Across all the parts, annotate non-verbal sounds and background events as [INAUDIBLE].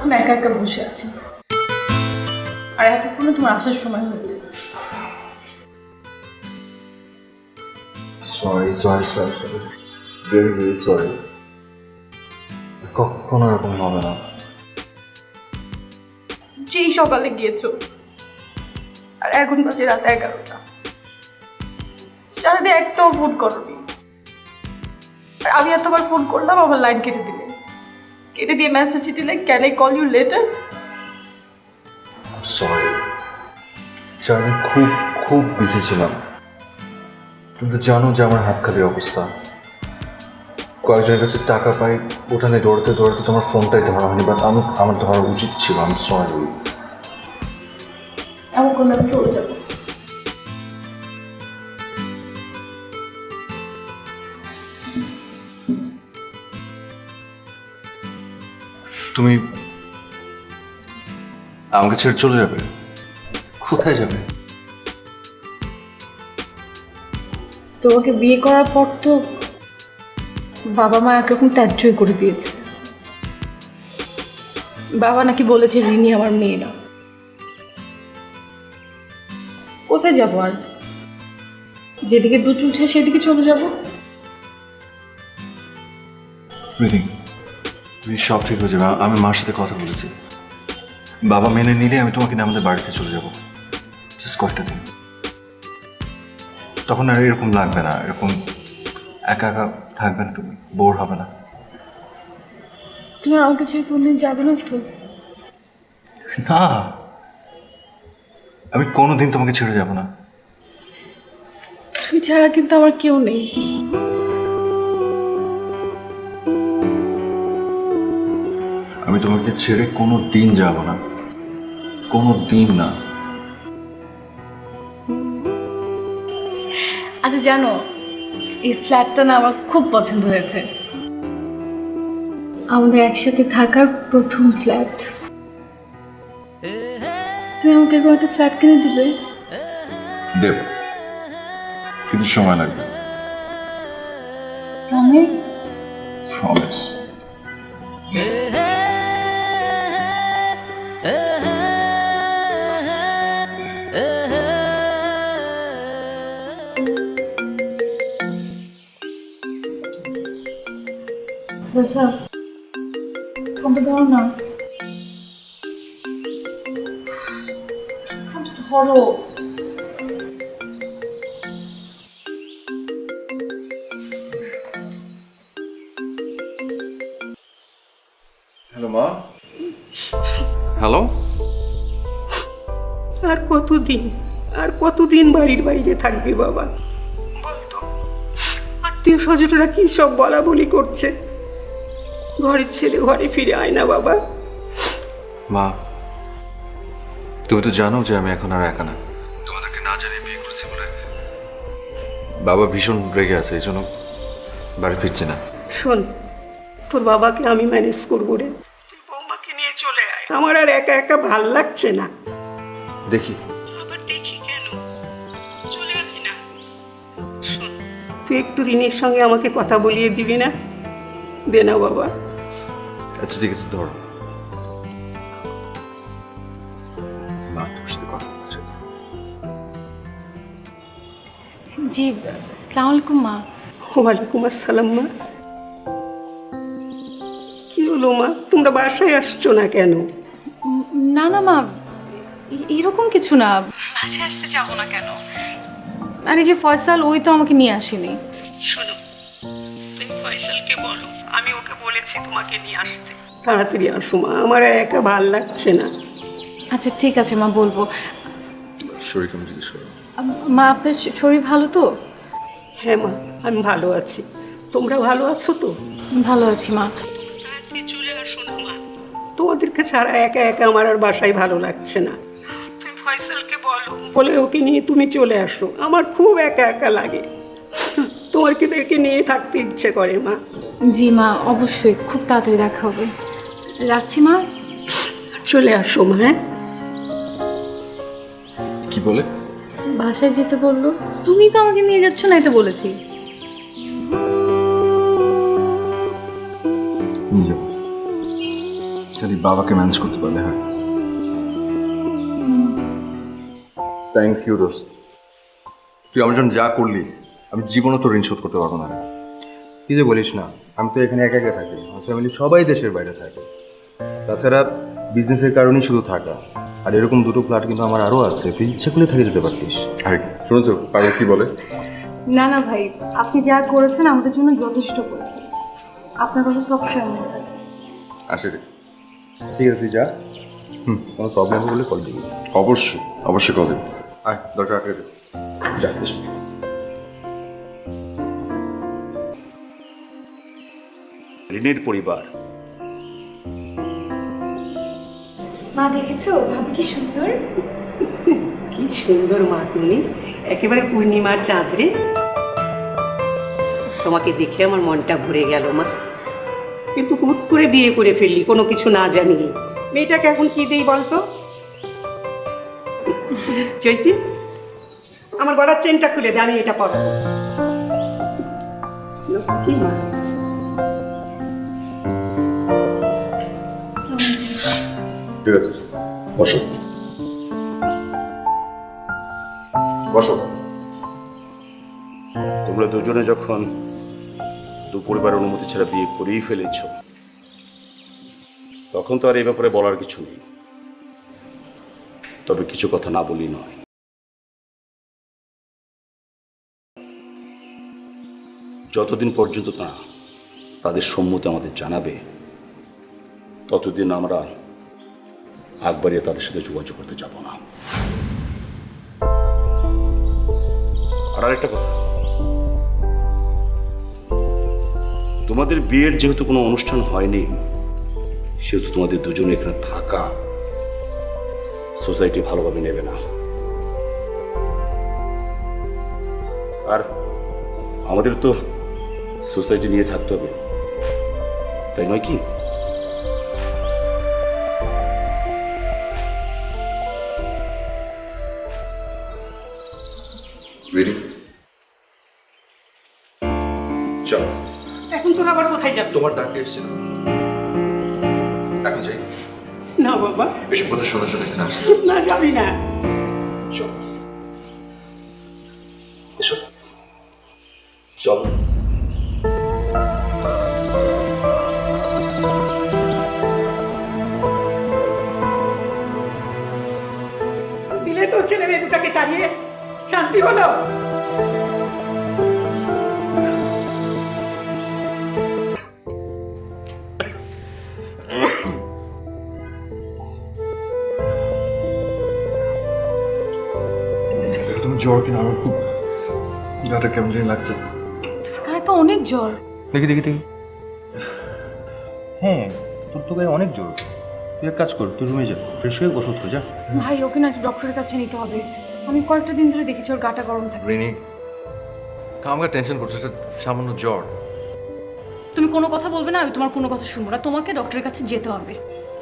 সারাক্ষণ একা একা বসে আছি। আর এতক্ষণে তোমার আসার সময় হয়েছে। Sorry sorry sorry sorry very very sorry কখনো এরকম হবে না। যেই সকালে গিয়েছো। আর এখন বাজে রাত এগারোটা। সারাদিন একটাও ফোন করনি। আর আমি এতবার ফোন করলাম আমার লাইন কেটে দিলে। কেটে দিয়ে মেসেজ দিলে can I call you later sorry সারাদিন খুব খুব বিজি ছিলাম। কিন্তু জানো যে আমার হাত খালি অবস্থা। কয়েকজনের কাছে টাকা পাই ওখানে দৌড়াতে দৌড়াতে তোমার ফোনটাই ধরা হয়নি বাট আমি আমার ধরা উচিত ছিল। আমি সরি এমন করলে আমি চলে যাব। তুমি আমাকে ছেড়ে চলে যাবে? কোথায় যাবে? তোমাকে বিয়ে করার পর তো বাবা মা একরকম ত্যায্যই করে দিয়েছে। বাবা নাকি বলেছে রিনি আমার মেয়ে না। কোথায় যাব আর? যেদিকে দু চুলছে সেদিকে চলে যাব? রিনি সব ঠিক হয়ে যাবে। আমি মার সাথে কথা বলেছি। বাবা মেনে নিলে আমি তোমাকে নিয়ে আমাদের বাড়িতে চলে যাব। জাস্ট কয়েকটা দিন। তখন আর এরকম লাগবে না। এরকম একা একা থাকবে না তুমি। বোর হবে না। তুমি আমাকে ছেড়ে কোনদিন যাবে না তো? না। আমি কোনোদিন তোমাকে ছেড়ে যাব না। তুমি ছাড়া কিন্তু আমার কেউ নেই। আমি তোমাকে ছেড়ে কোনো দিন যাব না। কোনো দিন না। আচ্ছা জানো এই ফ্ল্যাটটা না আমার খুব পছন্দ হয়েছে। আমাদের একসাথে থাকার প্রথম ফ্ল্যাট। তুমি আমাকে এরকম একটা ফ্ল্যাট কিনে দিবে? দেব। কিন্তু সময় লাগবে। প্রমিস প্রমিস রোসা কবে দাও না। ধরো হ্যালো মা। হ্যালো? আর কতদিন আর কতদিন বাড়ির বাইরে থাকবি বাবা? বলতো আত্মীয় স্বজনরা কি সব বলা বলি করছে? ঘরের ছেলে ঘরে ফিরে আয় না বাবা। মা তুমি তো জানো যে আমি এখন আর একা না। তোমাদেরকে না জানিয়ে বিয়ে করেছি বলে বাবা ভীষণ রেগে আছে এই জন্য বাড়ি ফিরছে না। শোন তোর বাবাকে আমি ম্যানেজ করব রে। তুই বৌমাকে নিয়ে চলে আয়। আমার আর একা একা ভালো লাগছে না। দেখি। আবার দেখি কেন? চলে আয় না। শোন তুই একটু রিনির সঙ্গে আমাকে কথা বলিয়ে দিবি না? দে না বাবা। আচ্ছা ঠিক আছে ধরো মা তোর সাথে কথা বলতে চাই জি সালাম আলাইকুম মা ওয়ালাইকুম আসসালাম মা কি হলো মা তোমরা বাসায় আসছো না কেন না না মা এরকম কিছু না বাসায় আসতে যাব না কেন আর এই যে ফয়সাল ওই তো আমাকে নিয়ে আসেনি শোনো তুমি ফয়সালকে বলো আমি ওকে বলেছি তোমাকে নিয়ে আসতে। তাড়াতাড়ি আসো মা আমার আর একা ভালো লাগছে না। আচ্ছা ঠিক আছে মা বলব। শরীর কেমন জিজ্ঞেস করো। মা আপনার শরীর ভালো তো? হ্যাঁ মা আমি ভালো আছি। তোমরা ভালো আছো তো? ভালো আছি মা। তাড়াতাড়ি চলে আসো না মা। তোমাদেরকে ছাড়া একা একা আমার আর বাসায় ভালো লাগছে না। তুমি ফয়সালকে বলো। বলে ওকে নিয়ে তুমি চলে আসো। আমার খুব একা একা লাগে। তোমার কিদেরকে নিয়ে থাকতে ইচ্ছে করে মা? জি মা অবশ্যই। খুব তাড়াতাড়ি দেখা হবে। রাখছি মা? চলে আসো মা হ্যাঁ? কি বলে? বাসায় যেতে বলল। তুমি তো আমাকে নিয়ে যাচ্ছ না এটা বলেছি। নিয়ে যাব খালি বাবাকে ম্যানেজ করতে পারলে হ্যাঁ? থ্যাংক ইউ দোস্ত। তুই আমার জন্য যা করলি আমি জীবনে তো ঋণ শোধ করতে পারব না তুই যে বলিস না? আমি তো এখানে একা একা থাকি। আমার ফ্যামিলি সবাই দেশের বাইরে থাকে। তাছাড়া বিজনেসের কারণেই শুধু থাকা। আর এরকম দুটো ফ্ল্যাট কিন্তু আমার আরও আছে। তুই ইচ্ছা করলে থেকে যেতে পারতিস। আরে শুনেছো পাগল কি বলে? না না ভাই আপনি যা করেছেন আমাদের জন্য যথেষ্ট করেছেন। আপনার কথা সব সময় আসে ঠিক আছে তুই যা। হুম কোনো প্রবলেম হলে কল দিবি। অবশ্যই। অবশ্যই কল দেবো। আয় দরজা আটকে যা ঋণের পরিবার। মা দেখেছ? ভাবি কি সুন্দর? [LAUGHS] কি সুন্দর মা তুমি। একেবারে পূর্ণিমার চাঁদরে। তোমাকে দেখে আমার মনটা ভরে গেল মা। কিন্তু হুট করে বিয়ে করে ফেললি কোনো কিছু না জানিয়ে। মেয়েটাকে এখন কি দেই বলতো? [LAUGHS] চৈতি আমার গলার চেনটা খুলে দে আমি এটা পরাবো। কি মা। ঠিক আছে বসো। তোমরা দুজনে যখন দু পরিবার অনুমতি ছাড়া বিয়ে করেই ফেলেছ, তখন তো আর এই ব্যাপারে বলার কিছু নেই। তবে কিছু কথা না বলি নয়। যতদিন পর্যন্ত না তাদের সম্মতি আমাদের জানাবে, ততদিন আমরা আগ তাদের সাথে যোগাযোগ করতে যাব না। আর আরেকটা কথা। তোমাদের বিয়ের যেহেতু কোনো অনুষ্ঠান হয়নি, সেহেতু তোমাদের দুজনে এখানে থাকা সোসাইটি ভালোভাবে নেবে না। আর আমাদের তো সোসাইটি নিয়ে থাকতে হবে, তাই নয় কি? রেডি চল। এখন তোর আবার কোথায় যাবি? তোমার ডাকে এসছে না। এখন যাই। না বাবা। এসব কথা শোনার জন্য এখানে আসছি। না যাবি না। চল। এসো। চল। দিলে তো ছেলে মেয়ে দুটাকে তাড়িয়ে শান্তি হলো তুমি জ্বর কিনা আমার খুব গাটা কেমন জানি লাগছে। গায়ে তো অনেক জ্বর। দেখি দেখি দেখি। হ্যাঁ তোর তো গায়ে অনেক জোর তুই এক কাজ কর তুই রুমে যা ফ্রেশ হয়ে ওষুধ খো যা। ভাই ওকে না ডক্টরের কাছে নিতে হবে। আমি কয়েকটা দিন ধরে দেখেছি ওর গাটা গরম থাকে। রিনি কামগা টেনশন করছে এটা সামান্য জ্বর। তুমি কোনো কথা বলবে না আমি তোমার কোনো কথা শুনব না তোমাকে ডক্টরের কাছে যেতে হবে।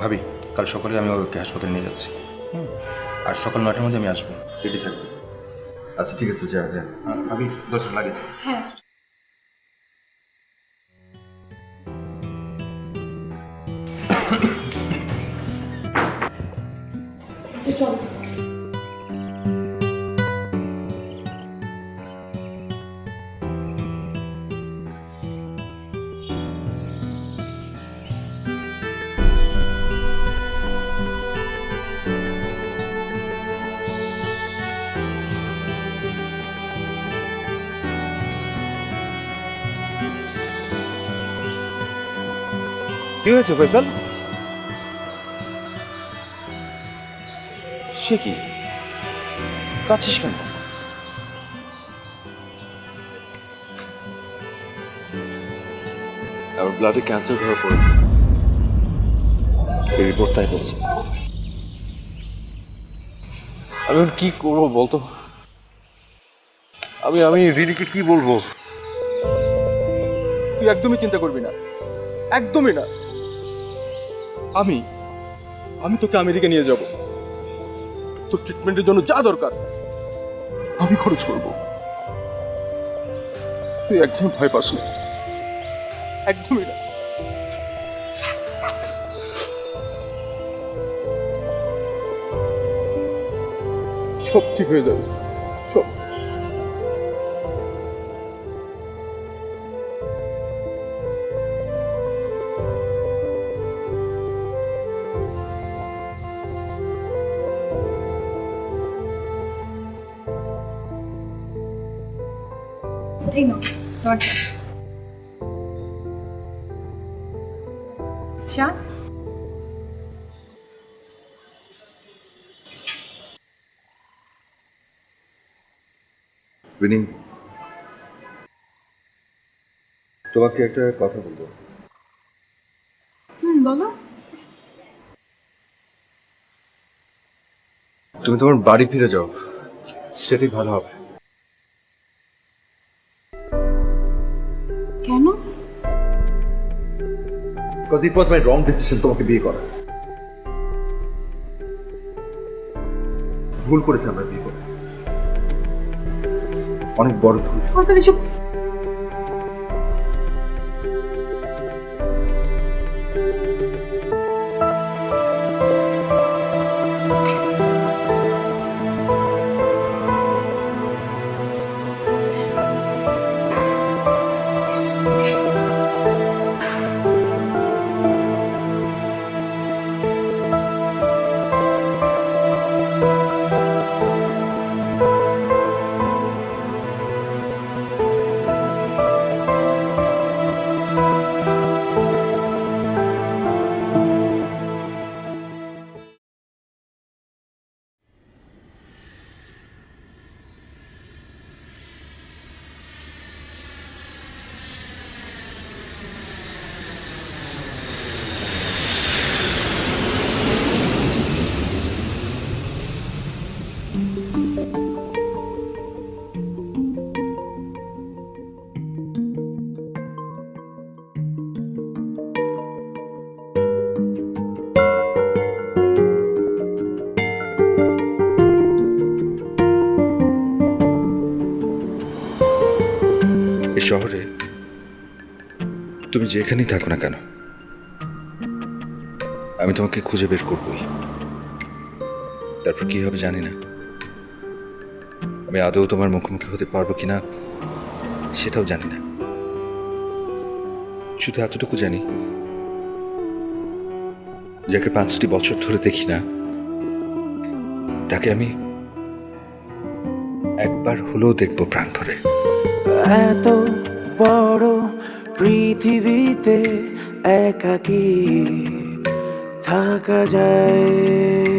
ভাবি কাল সকালে আমি ওকে হাসপাতালে নিয়ে যাচ্ছি। হুম। আর সকাল নয়টার মধ্যে আমি আসব রেডি থাকব। আচ্ছা ঠিক আছে যা যা। হ্যাঁ, ভাবি দশটা লাগে। হ্যাঁ। কি হয়েছে ফয়সাল? সে কি? কাছিস কেন? আমার ব্লাডে ক্যান্সার ধরা পড়েছে। এই রিপোর্ট তাই বলছে। আমি এখন কি করব বলতো? আমি আমি রিনিকে কি বলব? তুই একদমই চিন্তা করবি না। একদমই না। আমি আমি তোকে আমেরিকা নিয়ে যাব। তোর ট্রিটমেন্টের জন্য যা দরকার, আমি খরচ করব। তুই একদম ভয় পাস না। একদমই না। সব ঠিক হয়ে যাবে। চা। চা? বিনি তোমাকে একটা কথা বলব। হুম বলো। তুমি তোমার বাড়ি ফিরে যাও সেটাই ভালো হবে। Because it was my wrong decision তোমাকে বিয়ে করা। ভুল করেছে আমরা বিয়ে করে। অনেক বড় ভুল। শহরে। তুমি যেখানেই থাকো না কেন, আমি তোমাকে খুঁজে বের করবই। তারপর কি হবে জানি না। আমি আদৌ তোমার মুখোমুখি হতে পারব কিনা সেটাও জানি না। শুধু এতটুকু জানি, যাকে পাঁচটি বছর ধরে দেখি না, তাকে আমি একবার হলেও দেখব প্রাণ ভরে এত বড় পৃথিবীতে একাকী থাকা যায়।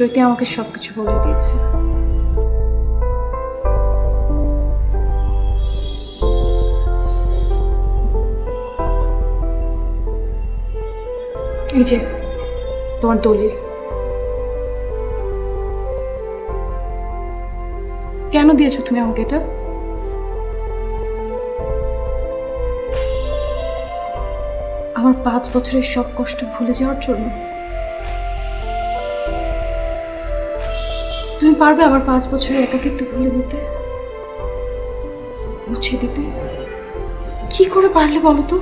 চৈতি আমাকে সব কিছু বলে দিয়েছে। এই যে, তোমার দলিল। কেন দিয়েছ তুমি আমাকে এটা? আমার পাঁচ বছরের সব কষ্ট ভুলে যাওয়ার জন্য তুমি পারবে আমার পাঁচ বছরের একাকিত্ব ভুলে দিতে? মুছে দিতে? কি করে পারলে বলো তো?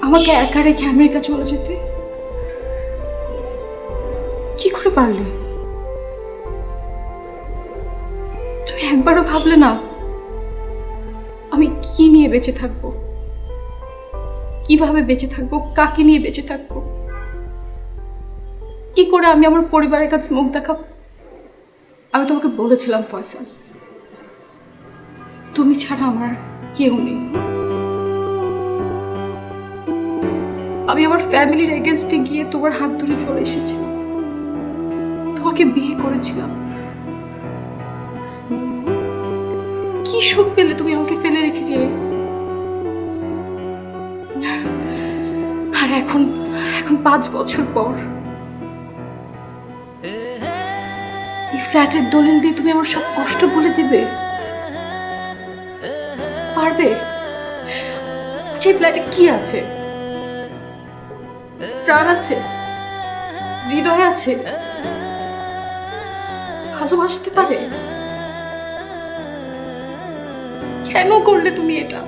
আমাকে একা রেখে আমেরিকা চলে যেতে? কি করে পারলে? তুমি একবারও ভাবলে না আমি কি নিয়ে বেঁচে থাকব? কীভাবে বেঁচে থাকব? কাকে নিয়ে বেঁচে থাকব? কি করে আমি আমার পরিবারের কাছে মুখ দেখাবো? আমি তোমাকে বলেছিলাম, ফয়সাল। তুমি ছাড়া আমার কেউ নেই। আমি আমার ফ্যামিলির এগেনস্টে গিয়ে তোমার হাত ধরে চলে এসেছিলাম তোমাকে বিয়ে করেছিলাম। কি সুখ পেলে তুমি আমাকে ফেলে রেখে যে আর এখন এখন পাঁচ বছর পর ফ্ল্যাটের দলিল দিয়ে তুমি আমার সব কষ্ট বলে দিবে? পারবে? সেই ফ্ল্যাটে কি আছে? প্রাণ আছে? হৃদয় আছে? ভালোবাসতে পারে? কেন করলে তুমি এটা?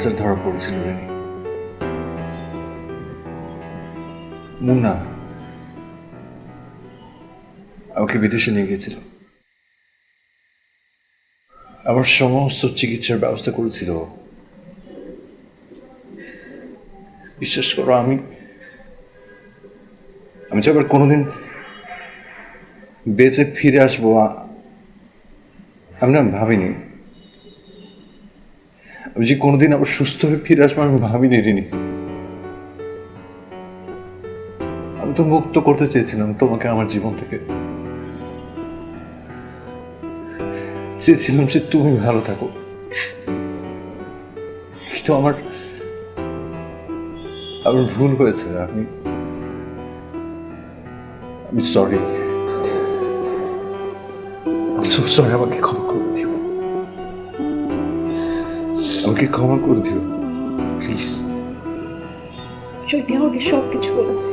ক্যান্সার ধরা পড়েছিল রেনি। মুন্না আমাকে বিদেশে নিয়ে গেছিল আমার সমস্ত চিকিৎসার ব্যবস্থা করেছিল। বিশ্বাস করো, আমি আমি যে আবার কোনোদিন বেঁচে ফিরে আসব আমি না ভাবিনি। আমি যে কোনোদিন আবার সুস্থ হয়ে ফিরে আসব আমি ভাবিনি রিনি। আমি তো মুক্ত করতে চেয়েছিলাম তোমাকে আমার জীবন থেকে। চেয়েছিলাম যে তুমি ভালো থাকো। কিন্তু আমার আমার ভুল হয়েছে, আমি আমি সরি সরি আমাকে ক্ষমা করে দিও। আমাকে ক্ষমা করে দিও, প্লিজ। চৈতি আমাকে সব কিছু বলেছে।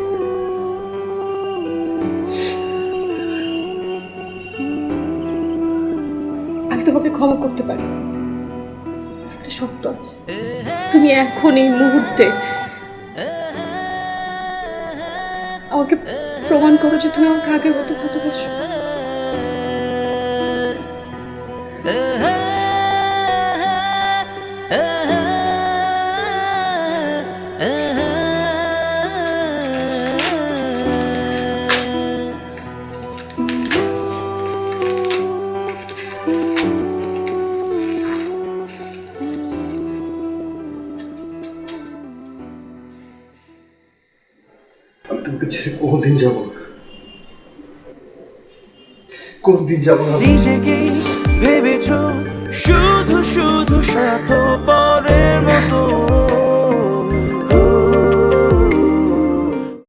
আমি তোমাকে ক্ষমা করতে পারি। একটা শর্ত আছে। তুমি এখন এই মুহূর্তে আমাকে প্রমাণ করো যে তুমি আমাকে আগের মতো ভালোবাসো। কোনদিন যাব না নিজেকেই